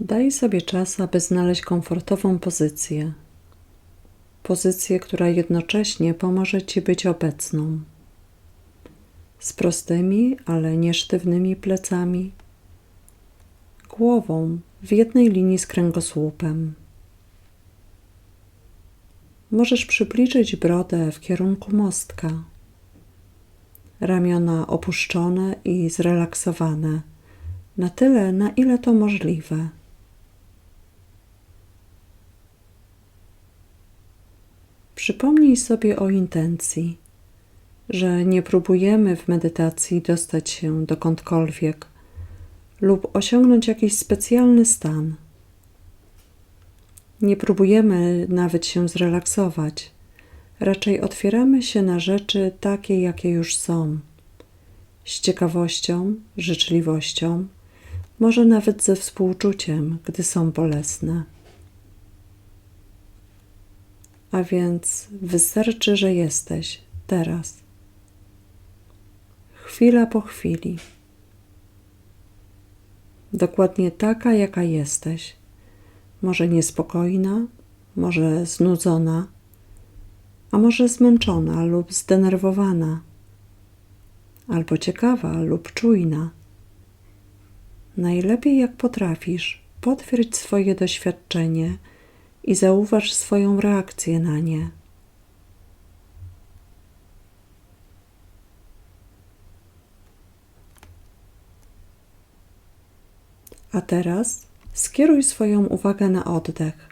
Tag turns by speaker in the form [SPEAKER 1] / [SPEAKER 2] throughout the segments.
[SPEAKER 1] Daj sobie czas, aby znaleźć komfortową pozycję. Pozycję, która jednocześnie pomoże Ci być obecną. Z prostymi, ale nie sztywnymi plecami, głową w jednej linii z kręgosłupem. Możesz przybliżyć brodę w kierunku mostka. Ramiona opuszczone i zrelaksowane, na tyle, na ile to możliwe. Przypomnij sobie o intencji, że nie próbujemy w medytacji dostać się dokądkolwiek lub osiągnąć jakiś specjalny stan. Nie próbujemy nawet się zrelaksować, raczej otwieramy się na rzeczy takie, jakie już są. Z ciekawością, życzliwością, może nawet ze współczuciem, gdy są bolesne. A więc wystarczy, że jesteś teraz, chwila po chwili, dokładnie taka, jaka jesteś. Może niespokojna, może znudzona, a może zmęczona lub zdenerwowana, albo ciekawa lub czujna. Najlepiej jak potrafisz, potwierdź swoje doświadczenie i zauważ swoją reakcję na nie. A teraz skieruj swoją uwagę na oddech,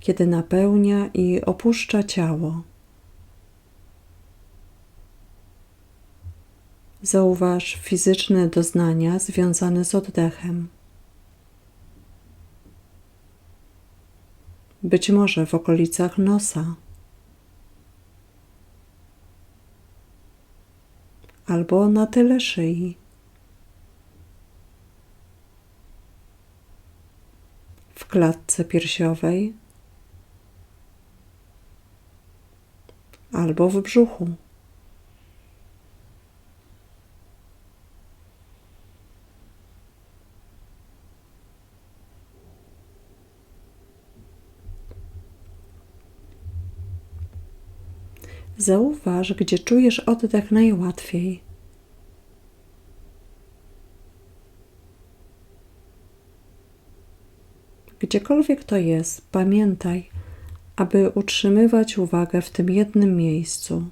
[SPEAKER 1] kiedy napełnia i opuszcza ciało. Zauważ fizyczne doznania związane z oddechem. Być może w okolicach nosa. Albo na tyle szyi. W klatce piersiowej albo w brzuchu. Zauważ, gdzie czujesz oddech najłatwiej. Gdziekolwiek to jest, pamiętaj, aby utrzymywać uwagę w tym jednym miejscu,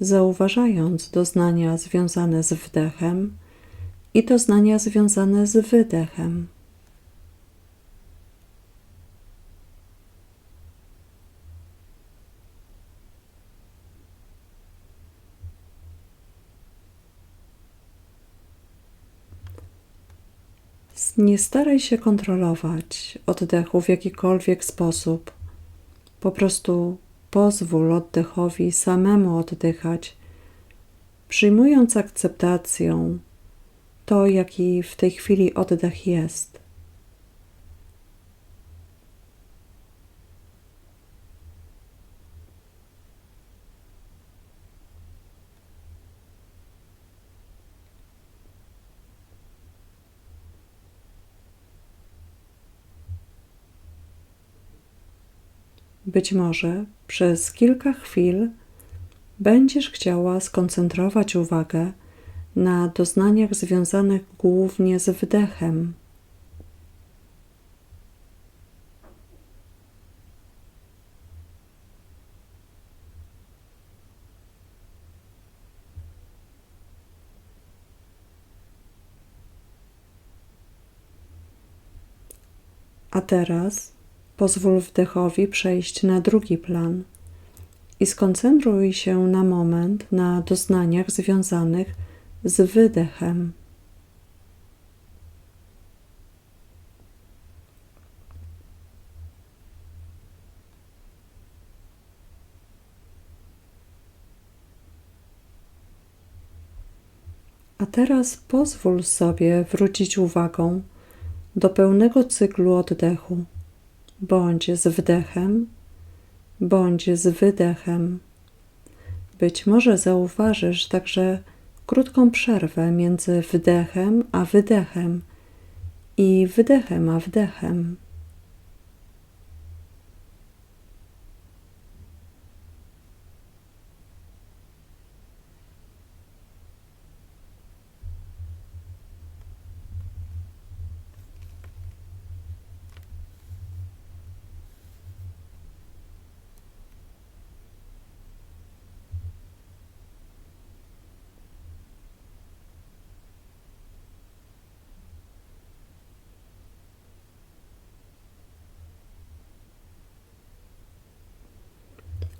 [SPEAKER 1] zauważając doznania związane z wdechem i doznania związane z wydechem. Nie staraj się kontrolować oddechu w jakikolwiek sposób. Po prostu pozwól oddechowi samemu oddychać, przyjmując akceptacją to, jaki w tej chwili oddech jest. Być może przez kilka chwil będziesz chciała skoncentrować uwagę na doznaniach związanych głównie z wdechem. A teraz Pozwól wdechowi przejść na drugi plan i skoncentruj się na moment na doznaniach związanych z wydechem. A teraz pozwól sobie wrócić uwagą do pełnego cyklu oddechu bądź z wdechem, bądź z wydechem. Być może zauważysz także krótką przerwę między wdechem a wydechem i wydechem a wdechem.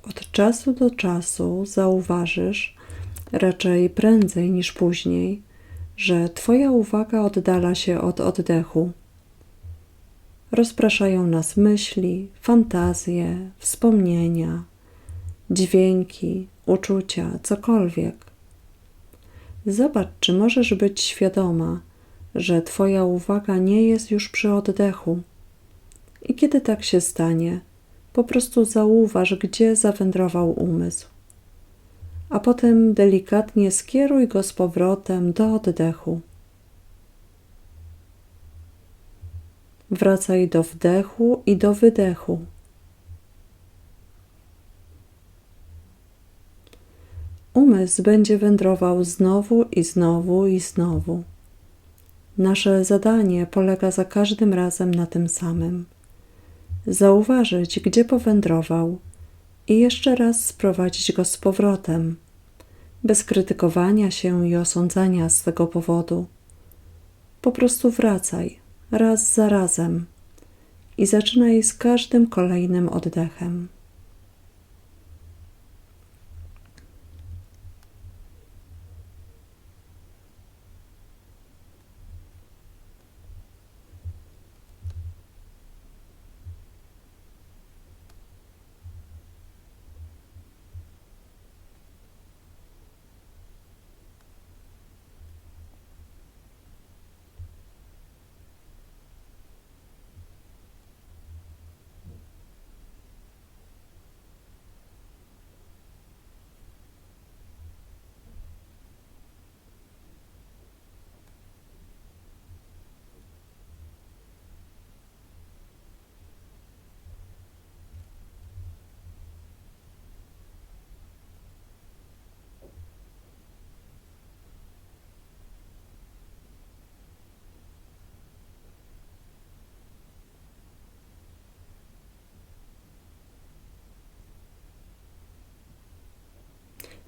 [SPEAKER 1] Od czasu do czasu zauważysz, raczej prędzej niż później, że Twoja uwaga oddala się od oddechu. Rozpraszają nas myśli, fantazje, wspomnienia, dźwięki, uczucia, cokolwiek. Zobacz, czy możesz być świadoma, że Twoja uwaga nie jest już przy oddechu. I kiedy tak się stanie, po prostu zauważ, gdzie zawędrował umysł. A potem delikatnie skieruj go z powrotem do oddechu. Wracaj do wdechu i do wydechu. Umysł będzie wędrował znowu i znowu i znowu. Nasze zadanie polega za każdym razem na tym samym zauważyć, gdzie powędrował i jeszcze raz sprowadzić go z powrotem, bez krytykowania się i osądzania z tego powodu. Po prostu wracaj, raz za razem i zaczynaj z każdym kolejnym oddechem.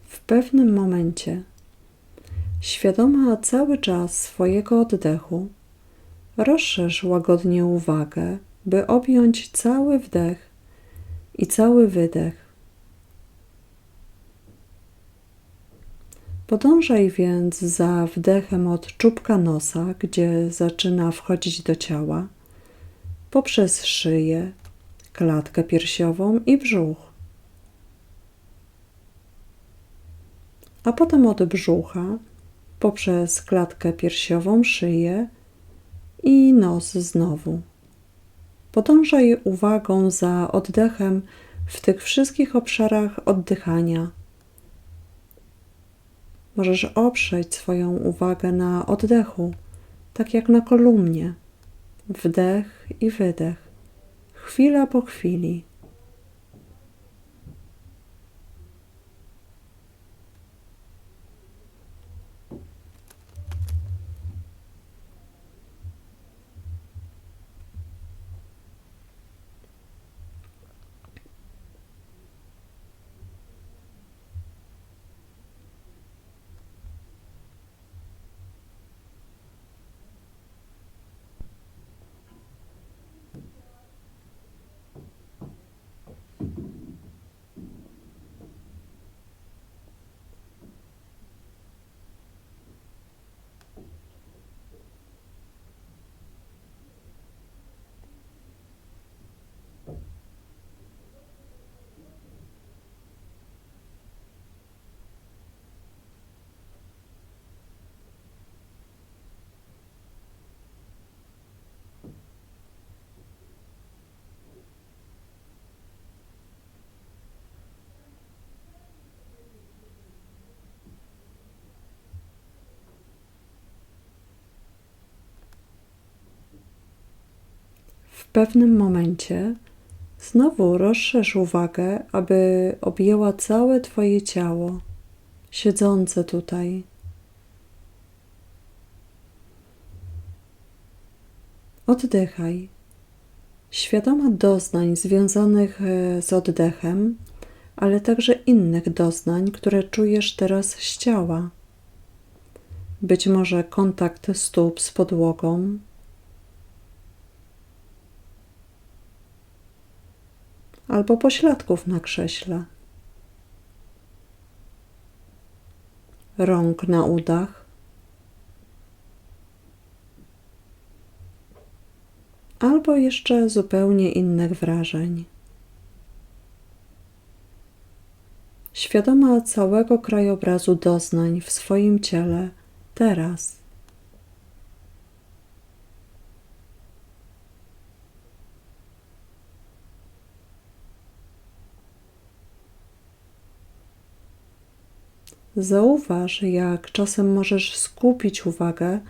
[SPEAKER 1] w pewnym momencie, świadoma cały czas swojego oddechu, rozszerz łagodnie uwagę, by objąć cały wdech i cały wydech. Podążaj więc za wdechem od czubka nosa, gdzie zaczyna wchodzić do ciała, poprzez szyję, klatkę piersiową i brzuch. A potem od brzucha poprzez klatkę piersiową, szyję i nos znowu. Podążaj uwagą za oddechem w tych wszystkich obszarach oddychania. Możesz oprzeć swoją uwagę na oddechu, tak jak na kolumnie. Wdech i wydech, chwila po chwili. Pewnym momencie znowu rozszerz uwagę, aby objęła całe Twoje ciało, siedzące tutaj. Oddychaj. Świadoma doznań związanych e, z oddechem, ale także innych doznań, które czujesz teraz z ciała. Być może kontakt stóp z podłogą, albo pośladków na krześle, rąk na udach, albo jeszcze zupełnie innych wrażeń. Świadoma całego krajobrazu doznań w swoim ciele teraz. Zauważ, jak czasem możesz skupić uwagę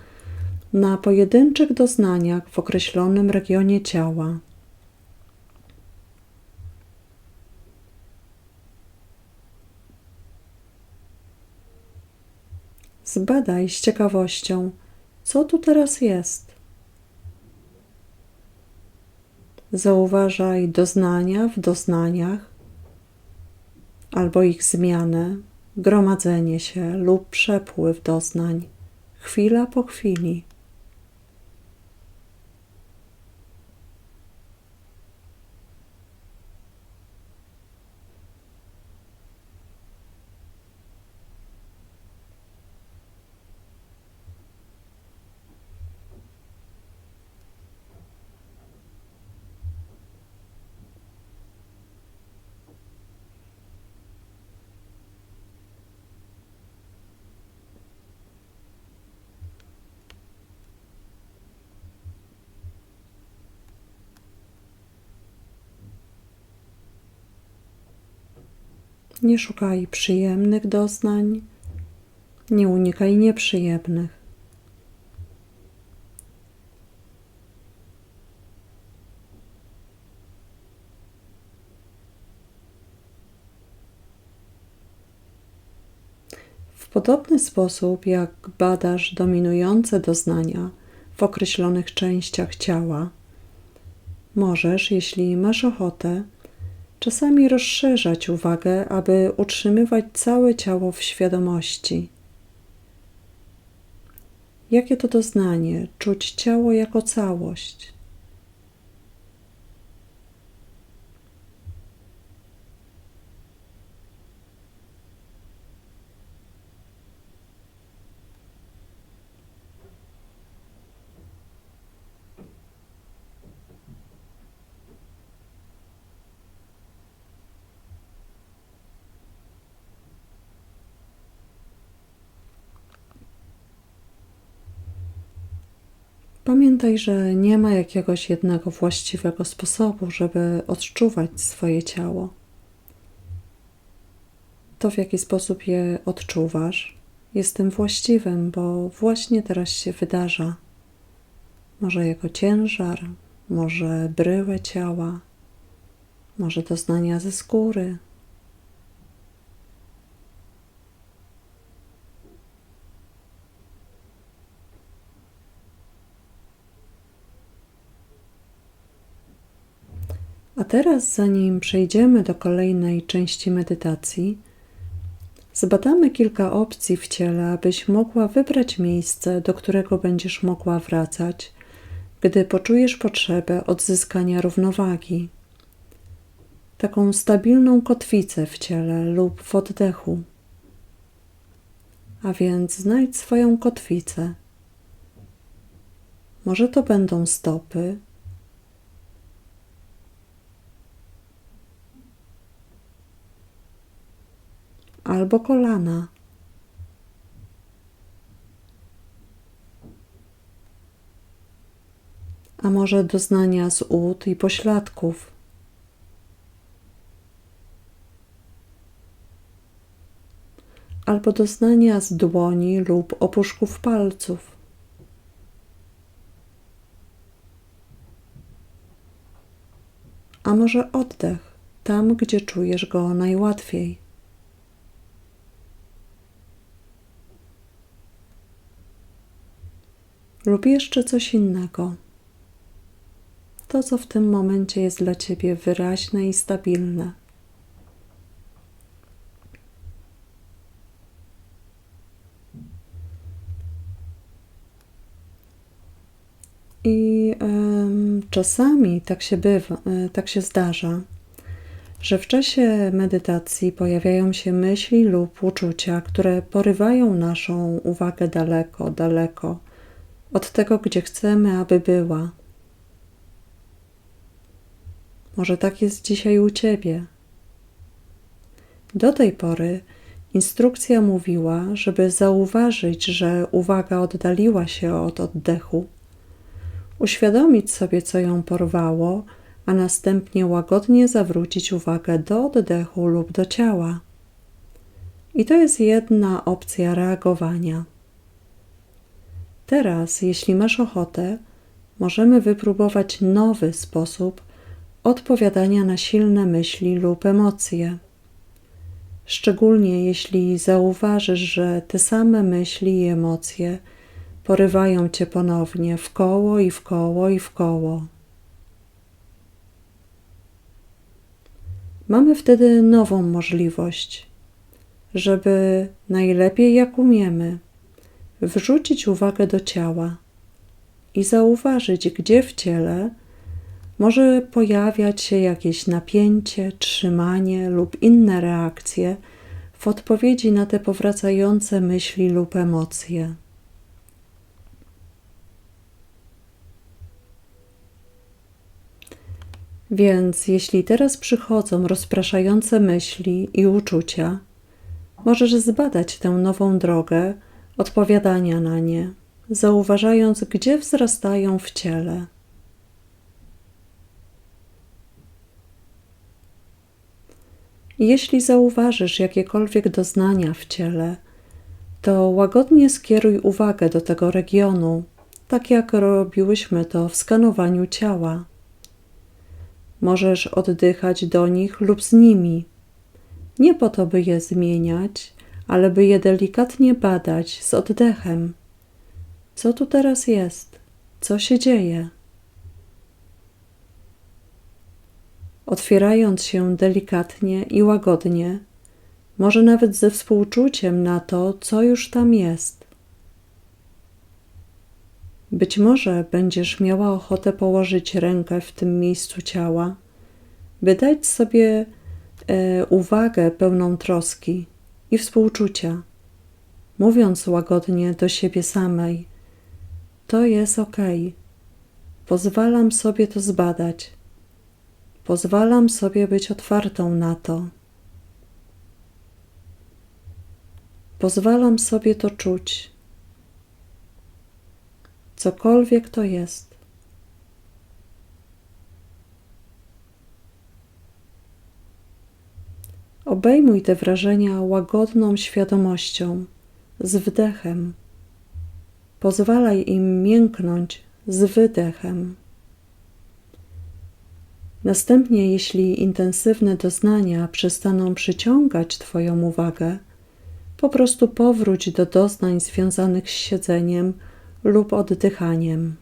[SPEAKER 1] na pojedynczych doznaniach w określonym regionie ciała. Zbadaj z ciekawością, co tu teraz jest. Zauważaj doznania w doznaniach albo ich zmianę, gromadzenie się lub przepływ doznań, chwila po chwili. Nie szukaj przyjemnych doznań, nie unikaj nieprzyjemnych. W podobny sposób, jak badasz dominujące doznania w określonych częściach ciała, możesz, jeśli masz ochotę, czasami rozszerzać uwagę, aby utrzymywać całe ciało w świadomości. Jakie to doznanie czuć ciało jako całość? Pamiętaj, że nie ma jakiegoś jednego właściwego sposobu, żeby odczuwać swoje ciało. To, w jaki sposób je odczuwasz, jest tym właściwym, bo właśnie teraz się wydarza. Może jego ciężar, może bryłę ciała, może doznania ze skóry, teraz, zanim przejdziemy do kolejnej części medytacji, zbadamy kilka opcji w ciele, abyś mogła wybrać miejsce, do którego będziesz mogła wracać, gdy poczujesz potrzebę odzyskania równowagi. Taką stabilną kotwicę w ciele lub w oddechu. A więc znajdź swoją kotwicę. Może to będą stopy, albo kolana. A może doznania z ud i pośladków. Albo doznania z dłoni lub opuszków palców. a może oddech, tam gdzie czujesz go najłatwiej. Lub jeszcze coś innego. To, co w tym momencie jest dla ciebie wyraźne i stabilne. I czasami tak się bywa, y, tak się zdarza, że w czasie medytacji pojawiają się myśli lub uczucia, które porywają naszą uwagę daleko, daleko od tego, gdzie chcemy, aby była. Może tak jest dzisiaj u ciebie. Do tej pory instrukcja mówiła, żeby zauważyć, że uwaga oddaliła się od oddechu uświadomić sobie, co ją porwało, a następnie łagodnie zawrócić uwagę do oddechu lub do ciała. I to jest jedna opcja reagowania. Teraz, jeśli masz ochotę, możemy wypróbować nowy sposób odpowiadania na silne myśli lub emocje. Szczególnie jeśli zauważysz, że te same myśli i emocje porywają cię ponownie w koło i w koło i w koło. Mamy wtedy nową możliwość, żeby najlepiej jak umiemy wrzucić uwagę do ciała i zauważyć, gdzie w ciele może pojawiać się jakieś napięcie, trzymanie lub inne reakcje w odpowiedzi na te powracające myśli lub emocje. Więc jeśli teraz przychodzą rozpraszające myśli i uczucia, możesz zbadać tę nową drogę odpowiadania na nie, zauważając, gdzie wzrastają w ciele. Jeśli zauważysz jakiekolwiek doznania w ciele, to łagodnie skieruj uwagę do tego regionu, tak jak robiłyśmy to w skanowaniu ciała. Możesz oddychać do nich lub z nimi. Nie po to, by je zmieniać, ale by je delikatnie badać z oddechem. Co tu teraz jest? Co się dzieje? Otwierając się delikatnie i łagodnie, może nawet ze współczuciem na to, co już tam jest. Być może będziesz miała ochotę położyć rękę w tym miejscu ciała, by dać sobie e, uwagę pełną troski i współczucia, mówiąc łagodnie do siebie samej: To jest ok. Pozwalam sobie to zbadać. Pozwalam sobie być otwartą na to. Pozwalam sobie to czuć cokolwiek to jest. Obejmuj te wrażenia łagodną świadomością, z wdechem. Pozwalaj im mięknąć z wydechem. Następnie, jeśli intensywne doznania przestaną przyciągać Twoją uwagę, po prostu powróć do doznań związanych z siedzeniem lub oddychaniem.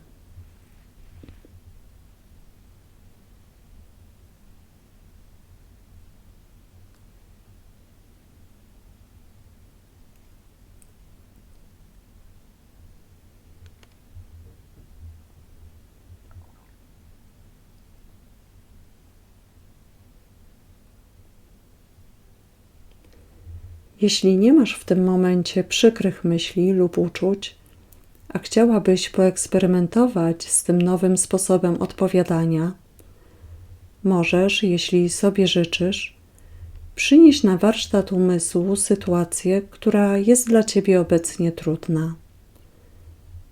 [SPEAKER 1] Jeśli nie masz w tym momencie przykrych myśli lub uczuć, a chciałabyś poeksperymentować z tym nowym sposobem odpowiadania, możesz, jeśli sobie życzysz, przynieść na warsztat umysłu sytuację, która jest dla ciebie obecnie trudna.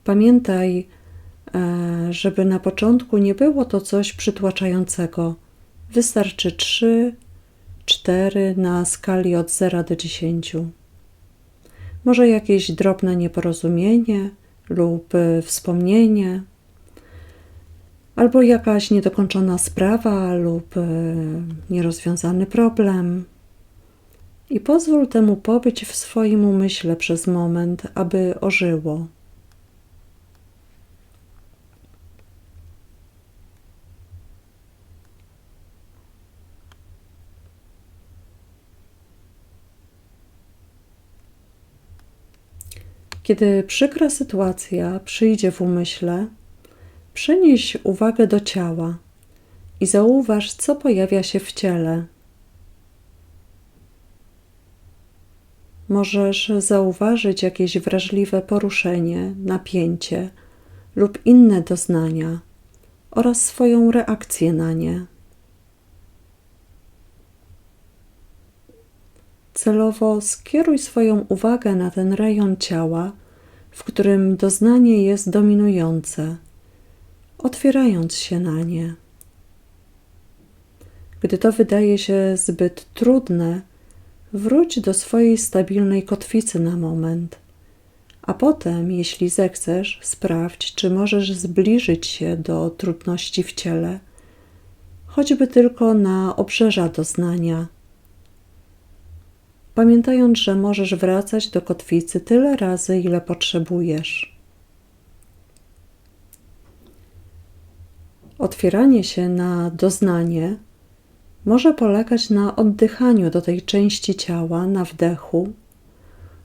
[SPEAKER 1] Pamiętaj, e, żeby na początku nie było to coś przytłaczającego. Wystarczy 3, 4 na skali od 0 do 10. Może jakieś drobne nieporozumienie, lub wspomnienie. albo jakaś niedokończona sprawa lub e, nierozwiązany problem. I pozwól temu pobyć w swoim umyśle przez moment, aby ożyło. Kiedy przykra sytuacja przyjdzie w umyśle, przenieś uwagę do ciała i zauważ, co pojawia się w ciele. Możesz zauważyć jakieś wrażliwe poruszenie, napięcie lub inne doznania oraz swoją reakcję na nie. Celowo skieruj swoją uwagę na ten rejon ciała, w którym doznanie jest dominujące, otwierając się na nie. Gdy to wydaje się zbyt trudne, wróć do swojej stabilnej kotwicy na moment, a potem, jeśli zechcesz, sprawdź, czy możesz zbliżyć się do trudności w ciele, choćby tylko na obrzeża doznania pamiętając, że możesz wracać do kotwicy tyle razy, ile potrzebujesz. Otwieranie się na doznanie może polegać na oddychaniu do tej części ciała na wdechu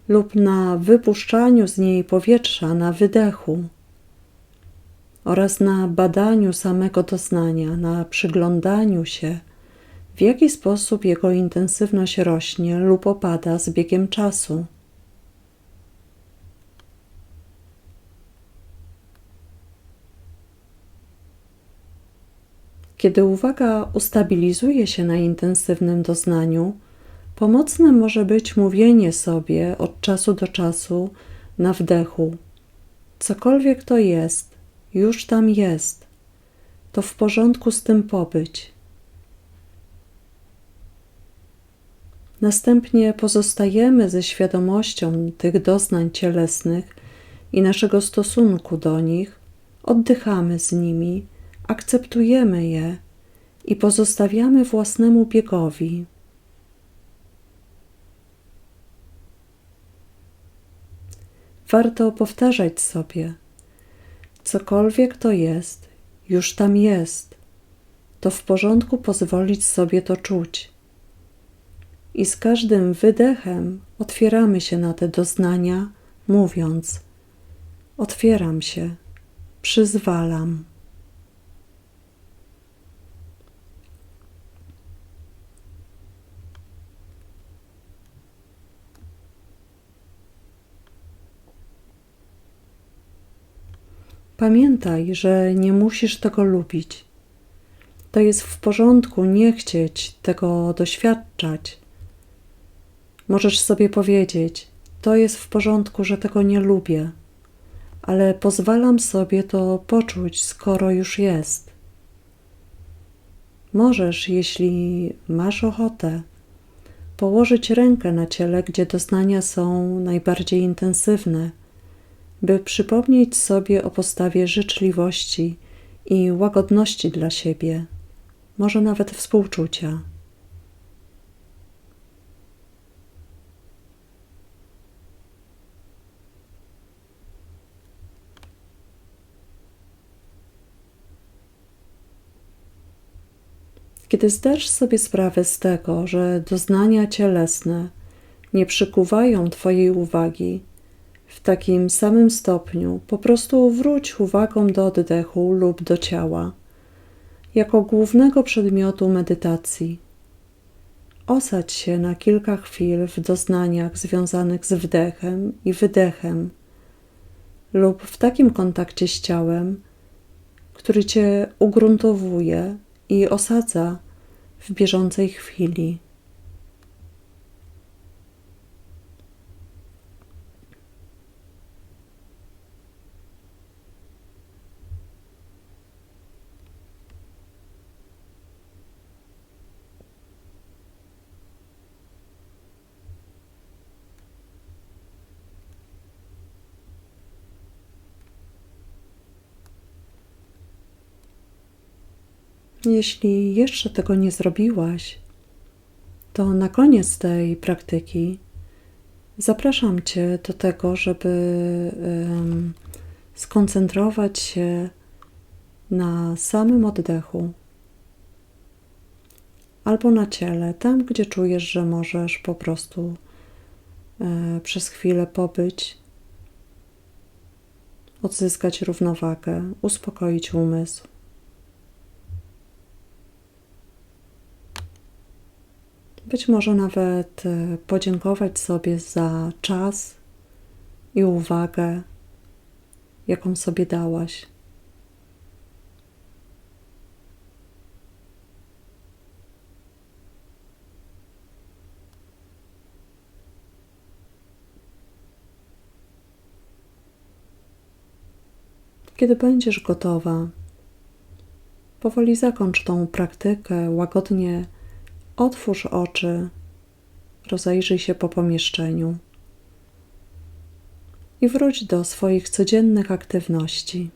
[SPEAKER 1] lub na wypuszczaniu z niej powietrza na wydechu oraz na badaniu samego doznania, na przyglądaniu się w jaki sposób jego intensywność rośnie lub opada z biegiem czasu. Kiedy uwaga ustabilizuje się na intensywnym doznaniu, pomocne może być mówienie sobie od czasu do czasu na wdechu: Cokolwiek to jest, już tam jest, to w porządku z tym pobyć. Następnie pozostajemy ze świadomością tych doznań cielesnych i naszego stosunku do nich, oddychamy z nimi, akceptujemy je i pozostawiamy własnemu biegowi. Warto powtarzać sobie: cokolwiek to jest, już tam jest. To w porządku pozwolić sobie to czuć i z każdym wydechem otwieramy się na te doznania, mówiąc: Otwieram się, przyzwalam. Pamiętaj, że nie musisz tego lubić. To jest w porządku nie chcieć tego doświadczać. Możesz sobie powiedzieć: To jest w porządku, że tego nie lubię, ale pozwalam sobie to poczuć, skoro już jest. Możesz, jeśli masz ochotę, położyć rękę na ciele, gdzie doznania są najbardziej intensywne, by przypomnieć sobie o postawie życzliwości i łagodności dla siebie, może nawet współczucia. Kiedy zdasz sobie sprawę z tego, że doznania cielesne nie przykuwają Twojej uwagi w takim samym stopniu, po prostu wróć uwagą do oddechu lub do ciała, jako głównego przedmiotu medytacji. Osadź się na kilka chwil w doznaniach związanych z wdechem i wydechem, lub w takim kontakcie z ciałem, który Cię ugruntowuje i osadza w bieżącej chwili. Jeśli jeszcze tego nie zrobiłaś, to na koniec tej praktyki zapraszam Cię do tego, żeby skoncentrować się na samym oddechu albo na ciele, tam gdzie czujesz, że możesz po prostu e, przez chwilę pobyć, odzyskać równowagę, uspokoić umysł. Być może nawet e, podziękować sobie za czas i uwagę, jaką sobie dałaś. Kiedy będziesz gotowa, powoli zakończ tą praktykę, łagodnie otwórz oczy, rozejrzyj się po pomieszczeniu i wróć do swoich codziennych aktywności.